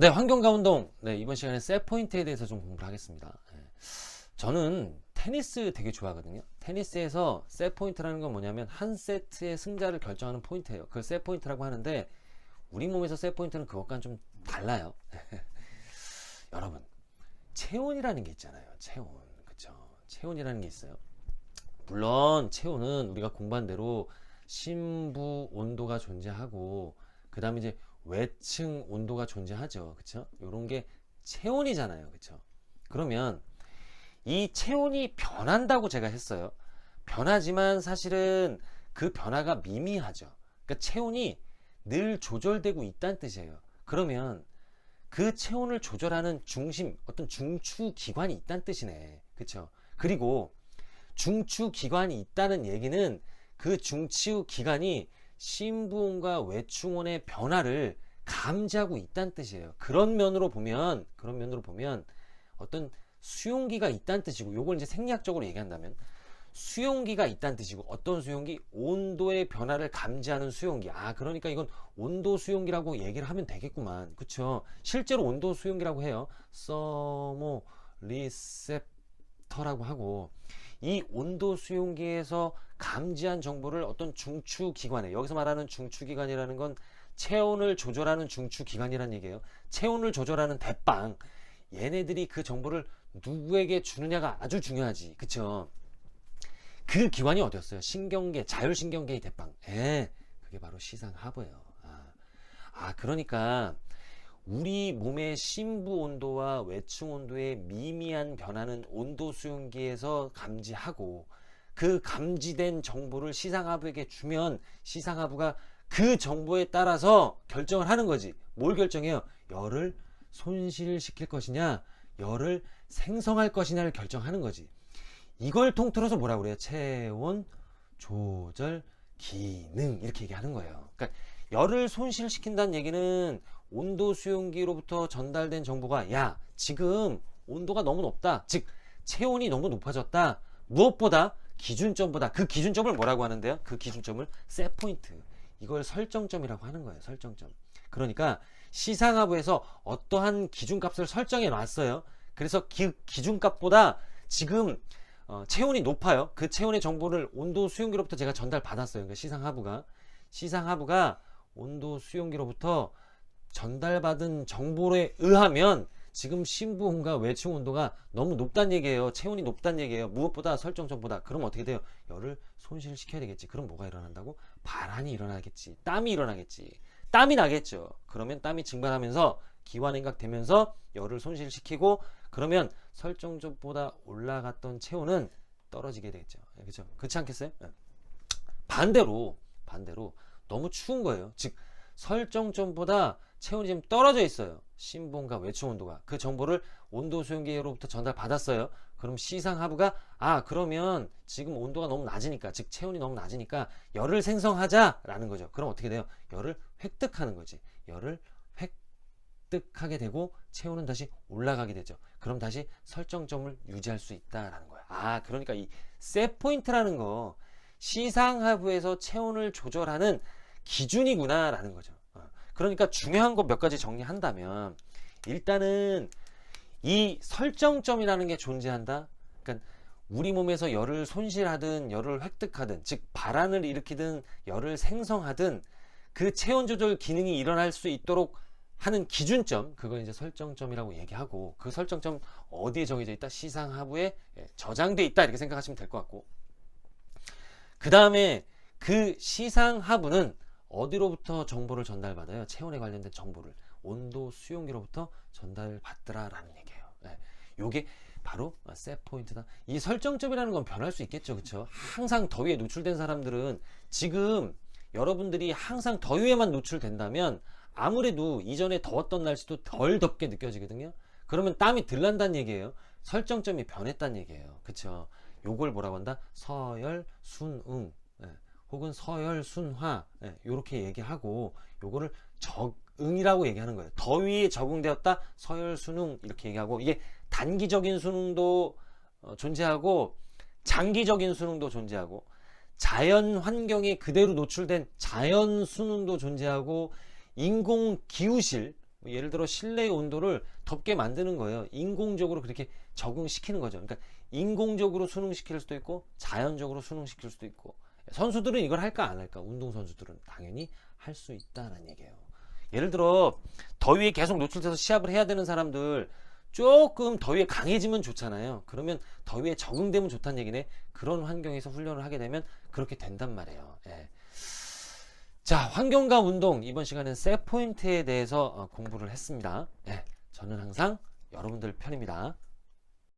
네, 환경과 운동. 네, 이번 시간에 셋 포인트에 대해서 좀 공부를 하겠습니다. 네. 저는 테니스 되게 좋아하거든요. 테니스에서 셋 포인트라는 건 뭐냐면 한 세트의 승자를 결정하는 포인트예요. 그걸 셋 포인트라고 하는데 우리 몸에서 셋 포인트는 그것과는 좀 달라요. 여러분, 체온이라는 게 있잖아요. 체온. 그쵸? 체온이라는 게 있어요. 물론 체온은 우리가 공부한 대로 심부 온도가 존재하고 그 다음에 이제 외층 온도가 존재하죠. 그쵸? 요런 게 체온이잖아요. 그쵸? 그러면 이 체온이 변한다고 제가 했어요. 변하지만 사실은 그 변화가 미미하죠. 그러니까 체온이 늘 조절되고 있다는 뜻이에요. 그러면 그 체온을 조절하는 중심, 어떤 중추 기관이 있다는 뜻이네. 그쵸? 그리고 중추 기관이 있다는 얘기는 그 중추 기관이 심부온과 외충온의 변화를 감지하고 있다는 뜻이에요. 그런 면으로 보면, 그런 면으로 보면 어떤 수용기가 있다는 뜻이고, 요걸 이제 생리학적으로 얘기한다면 수용기가 있다는 뜻이고, 어떤 수용기? 온도의 변화를 감지하는 수용기. 아, 그러니까 이건 온도 수용기라고 얘기를 하면 되겠구만. 그쵸? 실제로 온도 수용기라고 해요. 서모 리셉 터라고 하고, 이 온도 수용기에서 감지한 정보를 어떤 중추 기관에 여기서 말하는 중추 기관이라는 건 체온을 조절하는 중추 기관이라는 얘기예요. 체온을 조절하는 대빵 얘네들이 그 정보를 누구에게 주느냐가 아주 중요하지. 그쵸? 그 기관이 어디였어요? 신경계, 자율신경계의 대빵. 예, 그게 바로 시상하부예요. 아, 아 그러니까 우리 몸의 심부 온도와 외층 온도의 미미한 변화는 온도 수용기에서 감지하고 그 감지된 정보를 시상하부에게 주면 시상하부가 그 정보에 따라서 결정을 하는 거지. 뭘 결정해요? 열을 손실시킬 것이냐, 열을 생성할 것이냐를 결정하는 거지. 이걸 통틀어서 뭐라고 그래요? 체온 조절 기능 이렇게 얘기하는 거예요. 그러니까 열을 손실시킨다는 얘기는 온도 수용기로부터 전달된 정보가 야 지금 온도가 너무 높다. 즉 체온이 너무 높아졌다. 무엇보다 기준점보다 그 기준점을 뭐라고 하는데요? 그 기준점을 셋포인트 이걸 설정점이라고 하는 거예요 설정점. 그러니까 시상하부에서 어떠한 기준값을 설정해 놨어요. 그래서 기, 기준값보다 지금 어, 체온이 높아요. 그 체온의 정보를 온도 수용기로부터 제가 전달 받았어요. 그러니까 시상하부가. 시상하부가 온도 수용기로부터 전달받은 정보에 의하면 지금 심부온과 외층 온도가 너무 높다는 얘기예요. 체온이 높다는 얘기예요. 무엇보다 설정점보다. 그럼 어떻게 돼요? 열을 손실시켜야 되겠지. 그럼 뭐가 일어난다고? 발한이 일어나겠지. 땀이 일어나겠지. 땀이 나겠죠. 그러면 땀이 증발하면서 기관행각 되면서 열을 손실시키고 그러면 설정점보다 올라갔던 체온은 떨어지게 되겠죠. 그렇죠? 그렇지 않겠어요? 네. 반대로 반대로 너무 추운 거예요. 즉 설정점보다 체온이 좀 떨어져 있어요. 신분과 외충 온도가 그 정보를 온도 수용기로부터 전달 받았어요. 그럼 시상 하부가 아 그러면 지금 온도가 너무 낮으니까 즉 체온이 너무 낮으니까 열을 생성하자라는 거죠. 그럼 어떻게 돼요? 열을 획득하는 거지. 열을 획득하게 되고 체온은 다시 올라가게 되죠. 그럼 다시 설정점을 유지할 수 있다라는 거야. 아 그러니까 이셋 포인트라는 거 시상 하부에서 체온을 조절하는 기준이구나라는 거죠. 어. 그러니까 중요한 거 몇 가지 정리한다면 일단은 이 설정점이라는 게 존재한다. 그러니까 우리 몸에서 열을 손실하든 열을 획득하든 즉 발한을 일으키든 열을 생성하든 그 체온 조절 기능이 일어날 수 있도록 하는 기준점 그걸 이제 설정점이라고 얘기하고 그 설정점 어디에 정해져 있다 시상 하부에 예, 저장돼 있다 이렇게 생각하시면 될 것 같고 그 다음에 그 시상 하부는 어디로부터 정보를 전달받아요? 체온에 관련된 정보를 온도 수용기로부터 전달받더라 라는 얘기예요. 네. 요게 바로 셋 포인트다. 이 설정점이라는 건 변할 수 있겠죠, 그렇죠? 항상 더위에 노출된 사람들은 지금 여러분들이 항상 더위에만 노출된다면 아무래도 이전에 더웠던 날씨도 덜 덥게 느껴지거든요. 그러면 땀이 덜 난다는 얘기예요. 설정점이 변했다는 얘기예요. 그쵸? 요걸 뭐라고 한다? 서열, 순응. 예. 혹은 서열, 순화. 예. 요렇게 얘기하고 요거를 적응이라고 얘기하는 거예요. 더위에 적응되었다? 서열, 순응. 이렇게 얘기하고 이게 단기적인 수능도 어, 존재하고 장기적인 수능도 존재하고 자연 환경에 그대로 노출된 자연 수능도 존재하고 인공 기후실 뭐 예를 들어 실내 온도를 덥게 만드는 거예요. 인공적으로 그렇게 적응시키는 거죠. 그러니까 인공적으로 수능시킬 수도 있고 자연적으로 수능시킬 수도 있고 선수들은 이걸 할까 안 할까? 운동 선수들은 당연히 할 수 있다는 얘기예요. 예를 들어 더위에 계속 노출돼서 시합을 해야 되는 사람들 조금 더위에 강해지면 좋잖아요. 그러면 더위에 적응되면 좋다는 얘기네. 그런 환경에서 훈련을 하게 되면 그렇게 된단 말이에요. 예. 자, 환경과 운동 이번 시간은 세 포인트에 대해서 어, 공부를 했습니다. 예, 저는 항상 여러분들 편입니다.